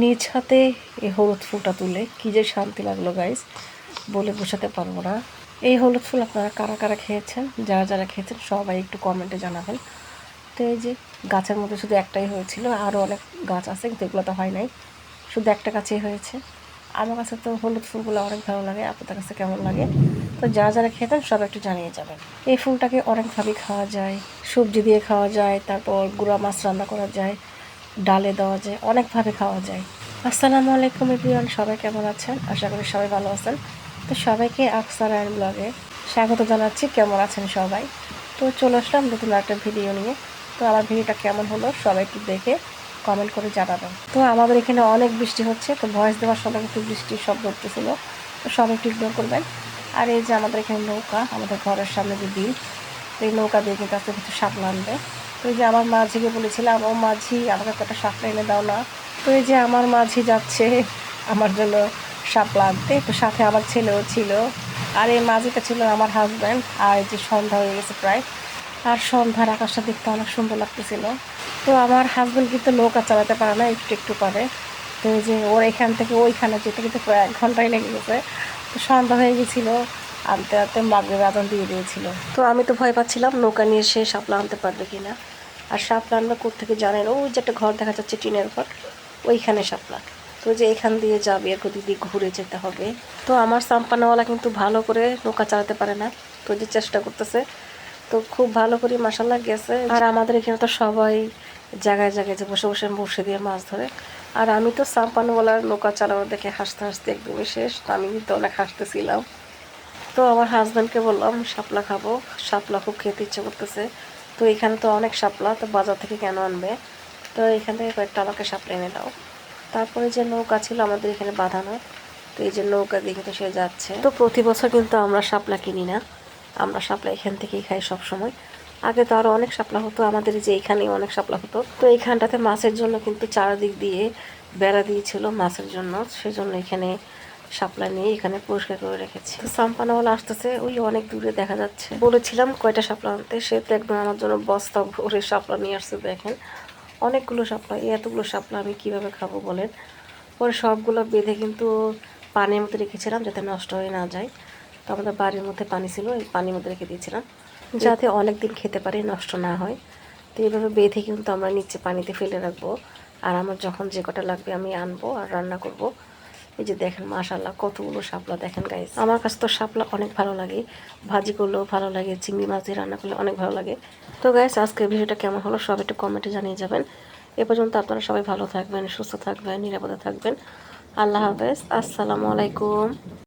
নিজ হাতে এই হলুদ ফুলটা তুলে কী যে শান্তি লাগল গাইস বলে বোঝাতে পারব না। এই হলুদ ফুল আপনারা কারা কারা খেয়েছেন, যারা যারা খেয়েছেন, সবাই একটু কমেন্টে জানাবেন। তো এই যে গাছের মধ্যে শুধু একটাই হয়েছিল আরও অনেক গাছ আছে, কিন্তু এগুলো তো হয় নাই। শুধু একটা গাছেই হয়েছে। আমার কাছে তো হলুদ ফুলগুলো অনেক ভালো লাগে, আপনাদের কাছে কেমন লাগে? তো যারা যারা খেতেন সব একটু জানিয়ে যাবেন। এই ফুলটাকে অনেকভাবেই খাওয়া যায়, সবজি দিয়ে খাওয়া যায়, তারপর গুঁড়া মাছ রান্না করা যায় ডালে দেওয়া যায়, অনেকভাবে খাওয়া যায়। আসসালামু আলাইকুম এভরিওয়ান, সবাই কেমন আছেন? আশা করি সবাই ভালো আছেন। তো সবাইকে আকসার আইন ব্লগে স্বাগত জানাচ্ছি। কেমন আছেন সবাই? তো চলে আসলাম নতুন একটা ভিডিও নিয়ে। তো আমার ভিডিওটা কেমন হলো সবাই একটু দেখে কমেন্ট করে জানাবেন। তো আমাদের এখানে অনেক বৃষ্টি হচ্ছে, তো ভয়েস দেওয়ার সময় একটু বৃষ্টির শব্দ উঠতেছিল। তো সবাই একটু ইগনোর করবেন। আর এই যে আমাদের এখানে নৌকা, আমাদের ঘরের সামনে যে বিল এই নৌকা দিয়ে কিন্তু আজকে কিছু শাপলা আনবে। তো যে আমার মাঝিকে বলেছিলাম ও মাঝি, আমাকে কটা শাপলা এনে দাও না। তো এই যে আমার মাঝি যাচ্ছে আমার জন্য শাপলা আনতে। তো সাথে আমার ছেলেও ছিল। আর এই মাঝিটা ছিল আমার হাজব্যান্ড আর এই যে সন্ধ্যা হয়ে গেছে প্রায়। আর সন্ধ্যার আকাশটা দেখতে অনেক সুন্দর লাগতেছিল। তো আমার হাজব্যান্ড কিন্তু নৌকা চালাতে পারে না, একটু একটু পারে তো যে ওর এখান থেকে ওইখানে যেতে কিন্তু প্রায় এক ঘন্টাই লেগে গেছে। তো সন্ধ্যা হয়ে গেছিল। আনতে আনতে মাগরে আদান দিয়ে দিয়েছিল। তো আমি তো ভয় পাচ্ছিলাম, নৌকা নিয়ে সে শাপলা আনতে পারবে কিনা। আর শাপলা আনবে কোথেকে জানেন? ওই যে একটা ঘর দেখা যাচ্ছে টিনের ঘর ওইখানে শাপলা। তো যে এখান দিয়ে যাবে এরকম দিদি ঘুরে যেতে হবে। তো আমার সাম্পানাওয়ালা কিন্তু ভালো করে নৌকা চালাতে পারে না, তো যে চেষ্টা করতেছে, তো খুব ভালো করে মাসাল্লাহ গেছে। আর আমাদের এখানে তো সবাই জায়গায় জায়গায় যে বসে বসে বসে দিয়ে মাছ ধরে। আর আমি তো সাম্পানওয়ালার নৌকা চালানো দেখে হাসতে হাসতে একদমই শেষ আমি কিন্তু অনেক হাসতেছিলাম। তো আমার হাজব্যান্ডকে বললাম, শাপলা খাব। শাপলা খুব খেতে ইচ্ছে করতেছে। তো এখানে তো অনেক শাপলা, তো বাজার থেকে কেন আনবে? তো এখান থেকে কয়েকটা আমাকে শাপলা এনে দাও। তারপরে যে নৌকা ছিল আমাদের এখানে বাঁধানো, তো এই যে নৌকা দিয়ে কিন্তু সে যাচ্ছে। তো প্রতি বছর কিন্তু আমরা শাপলা কিনি না। আমরা শাপলা এখান থেকেই খাই সব সময় আগে তো আরও অনেক শাপলা হতো, আমাদের যে এখানেই অনেক শাপলা হতো। তো এইখানটাতে মাছের জন্য কিন্তু চারদিক দিয়ে বেড়া দিয়েছিল মাছের জন্য। সেজন্য এখানে শাপলা নিয়ে এখানে পরিষ্কার করে রেখেছি। তো সাম্পানাওয়ালা আসতেছে ওই অনেক দূরে দেখা যাচ্ছে। বলেছিলাম কয়টা শাপলা আনতে সে তো একদম আমার জন্য বস্তা ভরে শাপলা নিয়ে আসছে দেখেন। অনেকগুলো শাপলা এই এতগুলো শাপলা আমি কীভাবে খাব বলেন? পরে সবগুলো বেঁধে কিন্তু পানির মধ্যে রেখেছিলাম যাতে নষ্ট হয়ে না যায়। তো আমাদের বাড়ির মধ্যে পানি ছিল এই পানির মধ্যে রেখে দিয়েছিলাম। যাতে অনেক দিন খেতে পারি নষ্ট না হয়। তো এইভাবে বেঁধে কিন্তু আমরা নিচে পানিতে ফেলে রাখব। আর আমার যখন যে কটা লাগবে আমি আনব আর রান্না করব। এই যে দেখেন মাশাল্লাহ কতগুলো শাপলা দেখেন গাইজ আমার কাছে তো শাপলা অনেক ভালো লাগে। ভাজি করলেও ভালো লাগে, চিংড়ি মাছ দিয়ে রান্না করলে অনেক ভালো লাগে। তো গাইজ আজকের ভিডিওটা কেমন হলো সব একটু কমেন্টে জানিয়ে যাবেন। এ পর্যন্ত আপনারা সবাই ভালো থাকবেন, সুস্থ থাকবেন, নিরাপদে থাকবেন। আল্লাহ হাফেজ, আসসালামু আলাইকুম।